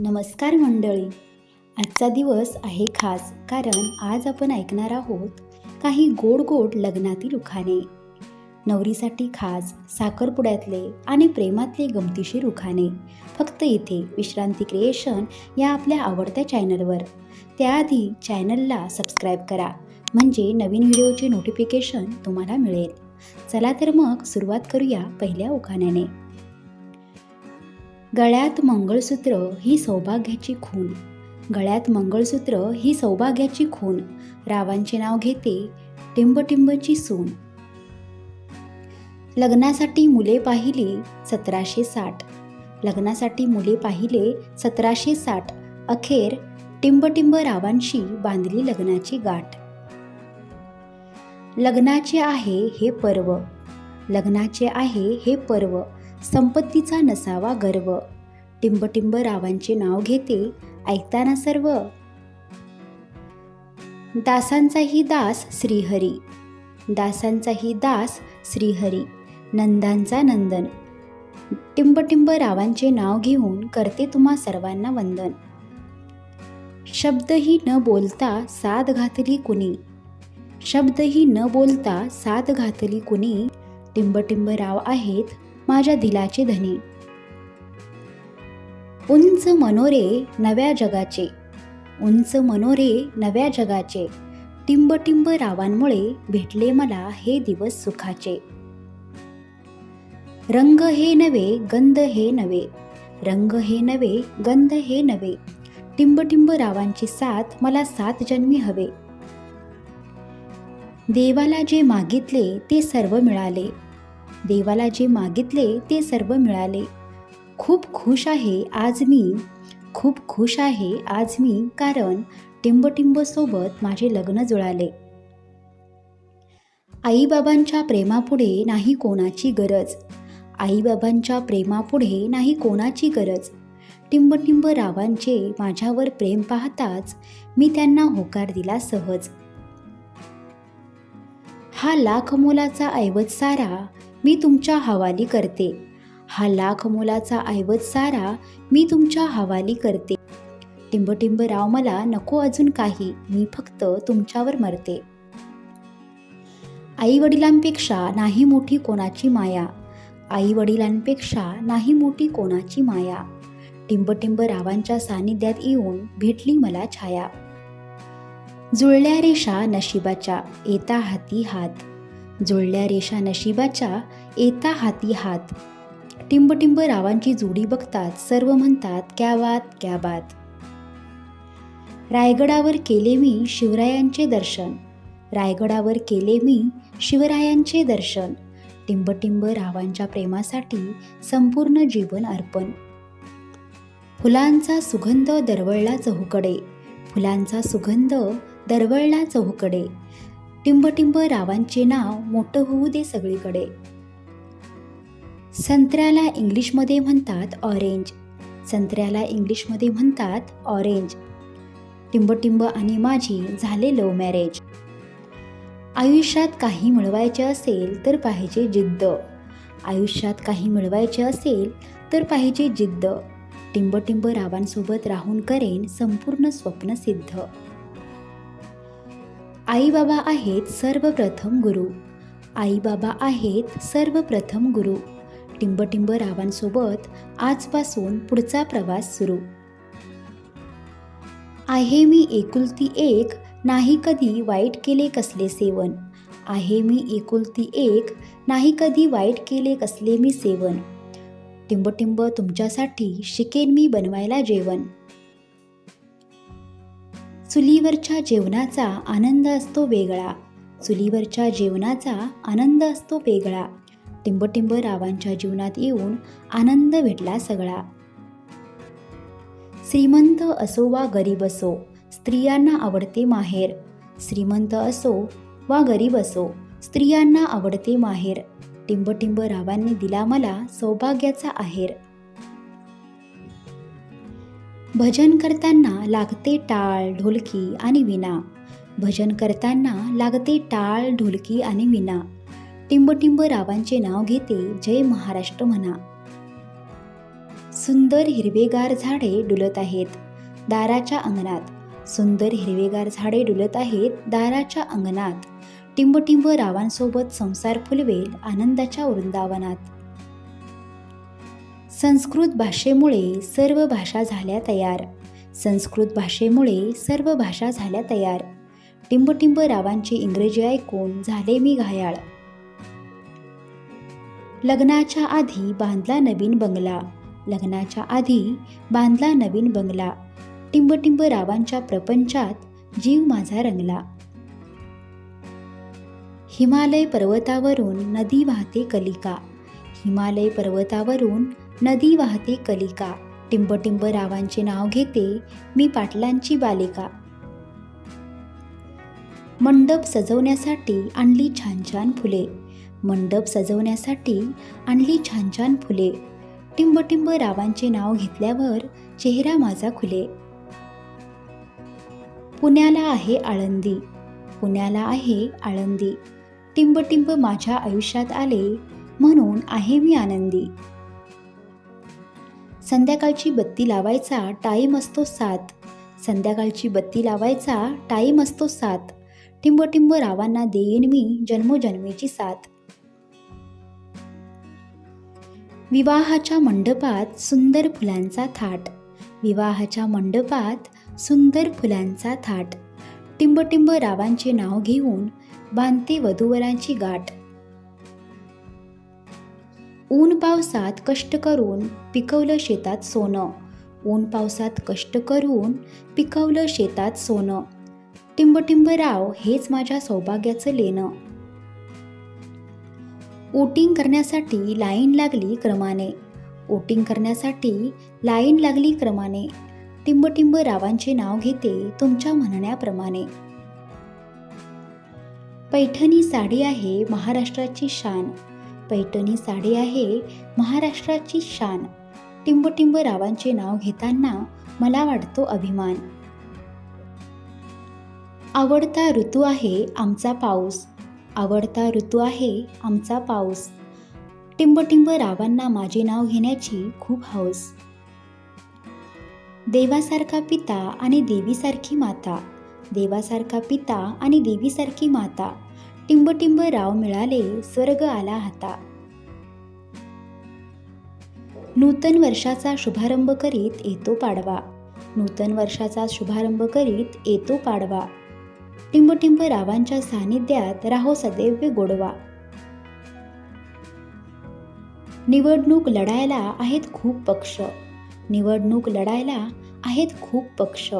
नमस्कार मंडळी. आजचा दिवस आहे खास कारण आज आपण ऐकणार आहोत काही गोड गोड लग्नातील उखाणे. नवरीसाठी खास साखरपुड्यातले आणि प्रेमातले गमतीशीर उखाणे. फक्त इथे विश्रांती क्रिएशन या आपल्या आवडत्या चॅनलवर. त्याआधी चॅनलला सबस्क्राईब करा म्हणजे नवीन व्हिडिओचे नोटिफिकेशन तुम्हाला मिळेल. चला तर मग सुरुवात करूया पहिल्या उखाण्याने. गळ्यात मंगळसूत्र ही सौभाग्याची खून. गळ्यात मंगळसूत्र ही सौभाग्याची खून. रावांचे नाव घेते टिंबटिंबची सून. लग्नासाठी मुले पाहिले सतराशे साठ. लग्नासाठी मुले पाहिले सतराशे साठ. अखेर टिंबटिंब रावांशी बांधली लग्नाची गाठ. लग्नाचे आहे हे पर्व. लग्नाचे आहे हे पर्व. संपत्तीचा नसावा गर्व. टिंबटिंब रावांचे नाव घेते ऐकताना सर्व. दासांचाही दास श्रीहरी. दासांचाही दास श्रीहरी. नंदांचा नंदन. टिंबटिंब रावांचे नाव घेऊन करते तुम्हा सर्वांना वंदन. शब्दही न बोलता साथ घातली कुणी? शब्दही न बोलता साथ घातली कुणी? टिंबटिंब राव आहेत माझ्या दिलाचे धनी. उंच मनोरे नव्या जगाचे. उंच मनोरे नव्या जगाचे. टिंबटिंब रावांमुळे भेटले मला हे दिवस सुखाचे. रंग हे नवे गंध हे नवे रंग हे नवे गंध हे नवे टिंबटिंब रावांची साथ मला सात जन्मी हवे. देवाला जे मागितले ते सर्व मिळाले. देवाला जे मागितले ते सर्व मिळाले. खूप खुश आहे आज मी. खूप खुश आहे आज मी कारण टिंबटिंबसोबत माझे लग्न जुळाले. आईबाबांच्या प्रेमापुढे नाही कोणाची गरज. आईबाबांच्या प्रेमापुढे नाही कोणाची गरज. टिंबटिंब रावांचे माझ्यावर प्रेम पाहताच मी त्यांना होकार दिला सहज. हा लाख मोलाचा ऐवज सारा मी तुमच्या हवाली करते. हा लाख मोलाचा ऐवज सारा मी तुमच्या हवाली करते. टिंबटिंब राव मला नको अजून काही मी फक्त तुमच्यावर मरते. आई वडिलांपेक्षा नाही मोठी कोणाची माया. आई वडिलांपेक्षा नाही मोठी कोणाची माया. टिंबटिंब रावांच्या सानिध्यात येऊन भेटली मला छाया. जुळल्या रेषा नशिबाच्या येता हाती हात. जुळल्या रेषा नशिबाच्या येता हाती हात. टिंबटिंब रावांची जोडी बघतात सर्व म्हणतात क्या बात क्या बात. रायगडावर केले मी शिवरायांचे दर्शन. रायगडावर केले मी शिवरायांचे दर्शन. टिंबटिंब रावांच्या प्रेमासाठी संपूर्ण जीवन अर्पण. फुलांचा सुगंध दरवळला चहूकडे. फुलांचा सुगंध दरवळला चहूकडे. टिंबटिंब रावांचे नाव मोठं होऊ दे सगळीकडे. संत्र्याला इंग्लिशमध्ये म्हणतात ऑरेंज संत्र्याला इंग्लिशमध्ये म्हणतात ऑरेंज टिंबटिंब आणि माझी झाले लव्ह मॅरेज आयुष्यात काही मिळवायचे असेल तर पाहिजे जिद्द. आयुष्यात काही मिळवायचे असेल तर पाहिजे जिद्द. टिंबटिंब रावांसोबत राहून करेन संपूर्ण स्वप्न सिद्ध. आई बाबा आहेत सर्वप्रथम गुरु. आई बाबा आहेत सर्वप्रथम गुरु. टिंबटिंब रावांसोबत आजपासून पुढचा प्रवास सुरू. आहे मी एकुलती एक नाही कधी वाईट केले कसले सेवन. आहे मी एकुलती एक नाही कधी वाईट केले कसले मी सेवन. टिंबटिंब तुमच्यासाठी शिकेन मी बनवायला जेवण. चुलीवरच्या जेवणाचा आनंद असतो वेगळा. चुलीवरच्या जेवणाचा आनंद असतो वेगळा. टिंबटिंब रावांच्या जीवनात येऊन आनंद भेटला सगळा. श्रीमंत असो वा गरीब असो स्त्रियांना आवडते माहेर. श्रीमंत असो वा गरीब असो स्त्रियांना आवडते माहेर. टिंबटिंब रावांनी दिला मला सौभाग्याचा आहेर. भजन करताना लागते टाळ ढोलकी आणि विना भजन करताना लागते टाळ ढोलकी आणि विना टिंबटिंब रावांचे नाव घेते जय महाराष्ट्र म्हणा. सुंदर हिरवेगार झाडे डुलत आहेत दाराच्या अंगणात. सुंदर हिरवेगार झाडे डुलत आहेत दाराच्या अंगणात. टिंबटिंब रावांसोबत संसार फुलवेल आनंदाच्या वृंदावनात. संस्कृत भाषेमुळे सर्व भाषा झाल्या तयार. संस्कृत भाषेमुळे सर्व भाषा झाल्या तयार. टिंबटिंब रावांची इंग्रजी ऐकून झाले मी घायाळ. लग्नाच्या आधी बांधला नवीन बंगला. लग्नाच्या आधी बांधला नवीन बंगला. टिंबटिंब रावांच्या प्रपंचात जीव माझा रंगला. हिमालय पर्वतावरून नदी वाहते कलिका. हिमालय पर्वतावरून नदी वाहते कलिका. टिंबटिंब रावांचे नाव घेते मी पाटलांची बालिका. मंडप सजवण्यासाठी आणली छान छान फुले. मंडप सजवण्यासाठी आणली छान छान फुले. टिंबटिंब रावांचे नाव घेतल्यावर चेहरा माझा खुले. पुण्याला आहे आळंदी. पुण्याला आहे आळंदी. टिंबटिंब माझ्या आयुष्यात आले म्हणून आहे मी आनंदी. संध्याकाळची बत्ती लावायचा टाईम असतो सात. संध्याकाळची बत्ती लावायचा टाईम असतो सात. टिंबटिंब रावांना देईन मी जन्मोजन्मीची साथ. विवाहाच्या मंडपात सुंदर फुलांचा थाट. विवाहाच्या मंडपात सुंदर फुलांचा थाट. टिंबटिंब रावांचे नाव घेऊन बांधते वधूवरांची गाठ. ऊन पावसात कष्ट करून पिकवलं शेतात सोनं. ऊन पावसात कष्ट करून पिकवलं शेतात सोनं. टिंबटिंब राव हेच माझ्या सौभाग्याचं लेणं. वोटिंग करण्यासाठी लाईन लागली क्रमाने. वोटिंग करण्यासाठी लाईन लागली क्रमाने. टिंबटिंब रावांचे नाव घेते तुमच्या म्हणण्याप्रमाणे. पैठणी साडी आहे महाराष्ट्राची शान. पैठणी साडी आहे महाराष्ट्राची शान. टिंबटिंब रावांचे नाव घेताना मला वाटतो अभिमान. आवडता ऋतू आहे आमचा पाऊस. आवडता ऋतू आहे आमचा पाऊस. टिंबटिंब रावांना माझे नाव घेण्याची खूप हौस. देवासारखा पिता आणि देवीसारखी माता. देवासारखा पिता आणि देवीसारखी माता. टिंबटिंब राव मिळाले स्वर्ग आला हाता. नूतन वर्षाचा शुभारंभ करीत येतो पाडवा. नूतन वर्षाचा शुभारंभ करीत येतो पाडवा. टिंबटिंब रावांच्या सानिध्यात राहो सदैव गोडवा. निवडणूक लढायला आहेत खूप पक्ष. निवडणूक लढायला आहेत खूप पक्ष.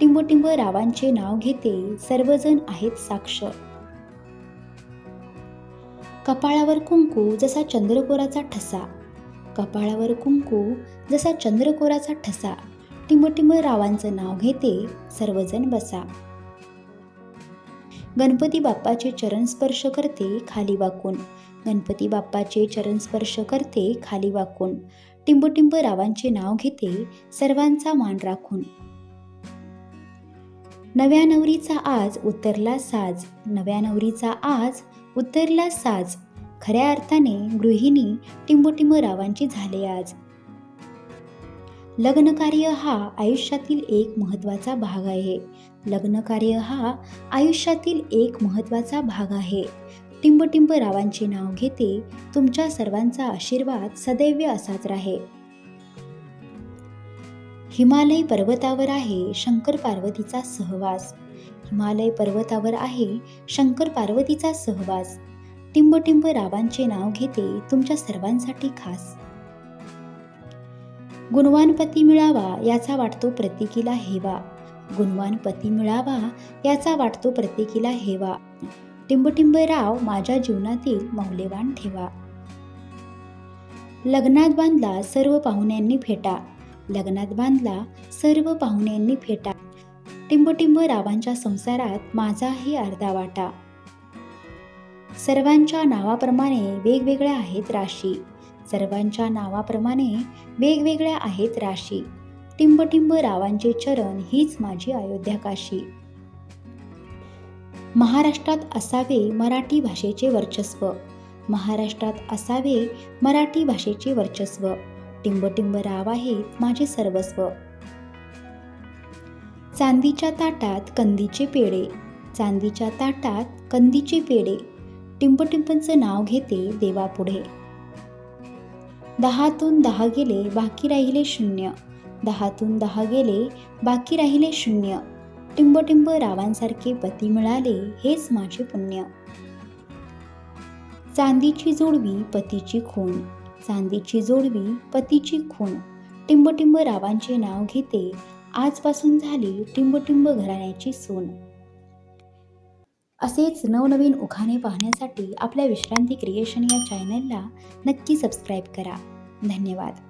टिंबटिंब रावांचे नाव घेते सर्वजण आहेत साक्ष. कपाळावर कुंकू जसा चंद्रकोराचा ठसा. कपाळावर कुंकू जसा चंद्रकोराचा ठसा. टिमटिम रावांचं नाव घेते सर्वजण बसा. गणपती बाप्पाचे चरण स्पर्श करते खाली वाकून. गणपती बाप्पाचे चरण स्पर्श करते खाली वाकून. टिंबटिंब रावांचे नाव घेते सर्वांचा मान राखून. नव्या नवरीचा आज उतरला साज. नव्या नवरीचा आज उतरला साज. खऱ्या अर्थाने गृहिणी टिंबोटिंब रावांची झाले आज. लग्नकार्य हा आयुष्यातील एक महत्त्वाचा भाग आहे. लग्नकार्य हा आयुष्यातील एक महत्त्वाचा भाग आहे. टिंबटिंब रावांचे नाव घेते तुमच्या सर्वांचा आशीर्वाद सदैव असाच राहे. हिमालय पर्वतावर आहे शंकर पार्वतीचा सहवास. हिमालय पर्वतावर आहे शंकर पार्वतीचा सहवास. टिंबटिंब रावांचे नाव घेते तुमच्या सर्वांसाठी खास. गुणवान पती मिळावा याचा वाटतो प्रत्येकीला हेवा. गुणवान पती मिळावा याचा वाटतो प्रत्येकीला हेवा. टिंबटिंब राव माझ्या जीवनातील मौल्यवान ठेवा. लग्नात बांधला सर्व पाहुण्यांनी फेटा. लग्नात बांधला सर्व पाहुण्यांनी फेटा. टिंबटिंब रावांच्या संसारात माझाही अर्धा वाटा. सर्वांच्या नावाप्रमाणे वेगवेगळ्या आहेत राशी. सर्वांच्या नावाप्रमाणे वेगवेगळ्या आहेत राशी. टिंबटिंब रावांचे चरण हीच माझी अयोध्या काशी महाराष्ट्रात असावे मराठी भाषेचे वर्चस्व. महाराष्ट्रात असावे मराठी भाषेचे वर्चस्व. टिंबटिंब राव आहेत माझे सर्वस्व. चांदीच्या ताटात कंदीचे पेढे. चांदीच्या ताटात कंदीचे पेढे. टिंबटिंबचं नाव घेते देवापुढे. दहातून दहा गेले बाकी राहिले शून्य. दहातून दहा गेले बाकी राहिले शून्य. टिंबटिंब रावांसारखे पती मिळाले हेच माझे पुण्य. चांदीची जोडवी पतीची खून चांदीची जोडवी पतीची खून टिंबटिंब रावांचे नाव घेते आजपासून झाली टिंबटिंब घराण्याची सून. असेच नवनवीन उखाणे पाहण्यासाठी आपल्या विश्रांती क्रिएशन या चॅनलला नक्की सबस्क्राईब करा. धन्यवाद.